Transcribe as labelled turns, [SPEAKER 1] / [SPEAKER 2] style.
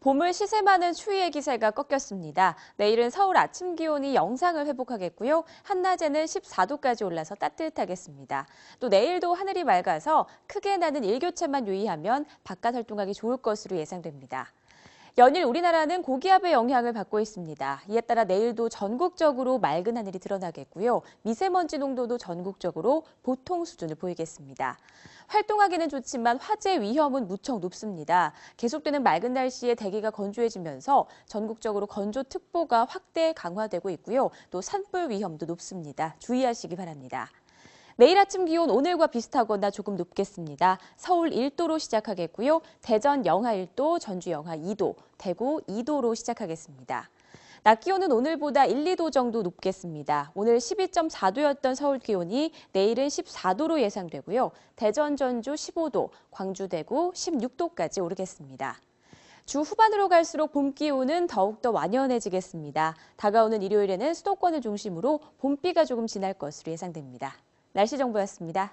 [SPEAKER 1] 봄을 시샘하는 추위의 기세가 꺾였습니다. 내일은 서울 아침 기온이 영상을 회복하겠고요. 한낮에는 14도까지 올라서 따뜻하겠습니다. 또 내일도 하늘이 맑아서 크게 나는 일교차만 유의하면 바깥 활동하기 좋을 것으로 예상됩니다. 연일 우리나라는 고기압의 영향을 받고 있습니다. 이에 따라 내일도 전국적으로 맑은 하늘이 드러나겠고요. 미세먼지 농도도 전국적으로 보통 수준을 보이겠습니다. 활동하기는 좋지만 화재 위험은 무척 높습니다. 계속되는 맑은 날씨에 대기가 건조해지면서 전국적으로 건조특보가 확대 강화되고 있고요. 또 산불 위험도 높습니다. 주의하시기 바랍니다. 내일 아침 기온 오늘과 비슷하거나 조금 높겠습니다. 서울 1도로 시작하겠고요. 대전 영하 1도, 전주 영하 2도, 대구 2도로 시작하겠습니다. 낮 기온은 오늘보다 1, 2도 정도 높겠습니다. 오늘 12.4도였던 서울 기온이 내일은 14도로 예상되고요. 대전, 전주 15도, 광주, 대구 16도까지 오르겠습니다. 주 후반으로 갈수록 봄 기온은 더욱더 완연해지겠습니다. 다가오는 일요일에는 수도권을 중심으로 봄비가 조금 지날 것으로 예상됩니다. 날씨 정보였습니다.